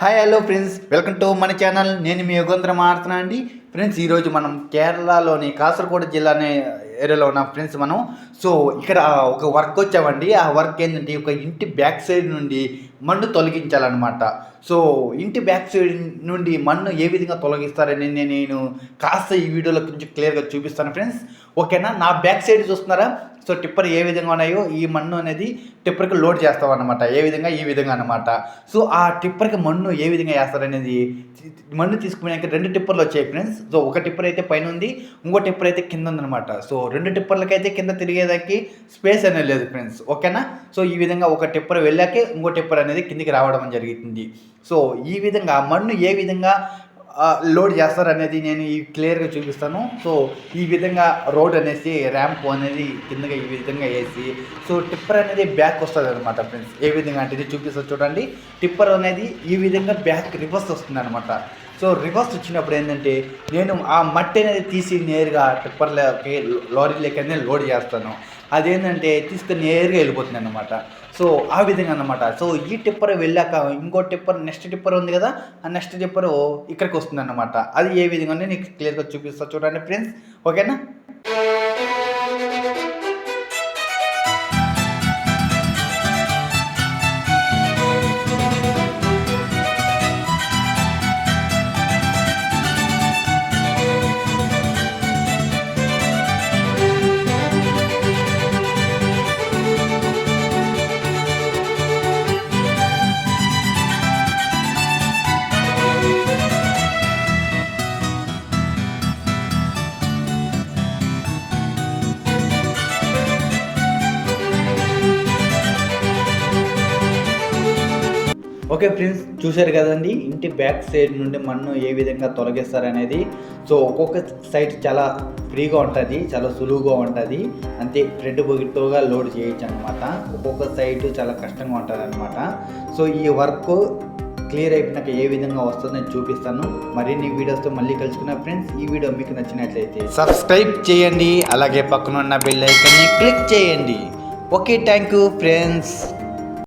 Hi hello friends welcome to మన channel నేను మీ యుగంధ్ర మాడుతున్నా అండి. ఫ్రెండ్స్ ఈరోజు మనం కేరళలోని కాసర్గోడ్ జిల్లా అనే ఏరియాలో ఉన్నాం ఫ్రెండ్స్ మనం. సో ఇక్కడ ఒక వర్క్ వచ్చామండి. ఆ వర్క్ ఏంటంటే ఒక ఇంటి బ్యాక్ సైడ్ నుండి మన్ను తొలగించాలన్నమాట. సో ఇంటి బ్యాక్ సైడ్ నుండి మన్ను ఏ విధంగా తొలగిస్తారని నేను కాస్త ఈ వీడియోలో కొంచెం క్లియర్గా చూపిస్తాను ఫ్రెండ్స్. ఓకేనా? నా బ్యాక్ సైడ్ చూస్తున్నారా? సో టిప్పర్ ఏ విధంగా ఉన్నాయో ఈ మన్ను అనేది టిప్పర్కి లోడ్ చేస్తాం అనమాట ఏ విధంగా ఈ విధంగా అనమాట సో ఆ టిప్పర్కి మన్ను ఏ విధంగా వేస్తారనేది మన్ను తీసుకునే రెండు టిప్పర్లు వచ్చాయి ఫ్రెండ్స్. సో ఒక టిప్పర్ అయితే పైన ఉంది ఇంకో టిప్పర్ అయితే కింద ఉందన్నమాట. సో రెండు టిప్పర్లకైతే కింద తిరిగేదానికి స్పేస్ అనేది లేదు ఫ్రెండ్స్. ఓకేనా? సో ఈ విధంగా ఒక టిప్పర్ వెళ్ళాకే ఇంకో టిప్పర్ అనేది అనేది కిందికి రావడం జరుగుతుంది సో ఈ విధంగా మన్ను ఏ విధంగా లోడ్ చేస్తారు అనేది నేను ఈ క్లియర్గా చూపిస్తాను. సో ఈ విధంగా రోడ్ అనేసి ర్యాంప్ అనేది కిందగా ఈ విధంగా వేసి సో టిప్పర్ అనేది బ్యాక్ వస్తుంది అనమాట ఫ్రెండ్స్. ఏ విధంగా అంటే ఇది చూపిస్తా చూడండి. టిప్పర్ అనేది ఈ విధంగా బ్యాక్ రివర్స్ వస్తుంది అనమాట సో రివర్స్ వచ్చినప్పుడు ఏంటంటే నేను ఆ మట్టి అనేది తీసి నేరుగా టిప్పర్లోకి లారీలోకి అనేది లోడ్ చేస్తాను. అదేంటంటే తీసుకుని నేరుగా వెళ్ళిపోతుంది అనమాట సో ఆ విధంగా అనమాట సో ఈ టిప్పర్ వెళ్ళాక ఇంకో టిప్పర్ నెక్స్ట్ టిప్పర్ ఉంది కదా ఆ నెక్స్ట్ టిప్పర్ ఇక్కడికి వస్తుంది అనమాట అది ఏ విధంగా నేను నీకు క్లియర్గా చూపిస్తా చూడండి ఫ్రెండ్స్ ఓకేనా ఓకే ఫ్రెండ్స్ చూశారు కదండి? ఇంటి బ్యాక్ సైడ్ నుండి మన్ను ఏ విధంగా తొలగిస్తారనేది. సో ఒక్కొక్క సైడ్ చాలా ఫ్రీగా ఉంటుంది చాలా సులువుగా ఉంటుంది. అంతే ఫ్రంట్ బొగిటోగా లోడ్ చేయొచ్చు అనమాట ఒక్కొక్క సైడ్ చాలా కష్టంగా ఉంటుంది అనమాట సో ఈ వర్క్ క్లియర్ అయిపోయినాక ఏ విధంగా వస్తుందో నేను చూపిస్తాను. మరిన్ని వీడియోస్తో మళ్ళీ కలుసుకున్న ఫ్రెండ్స్. ఈ వీడియో మీకు నచ్చినట్లయితే సబ్స్క్రైబ్ చేయండి. అలాగే పక్కన ఉన్న బెల్ ఐకన్ని క్లిక్ చేయండి. Okay thank you friends.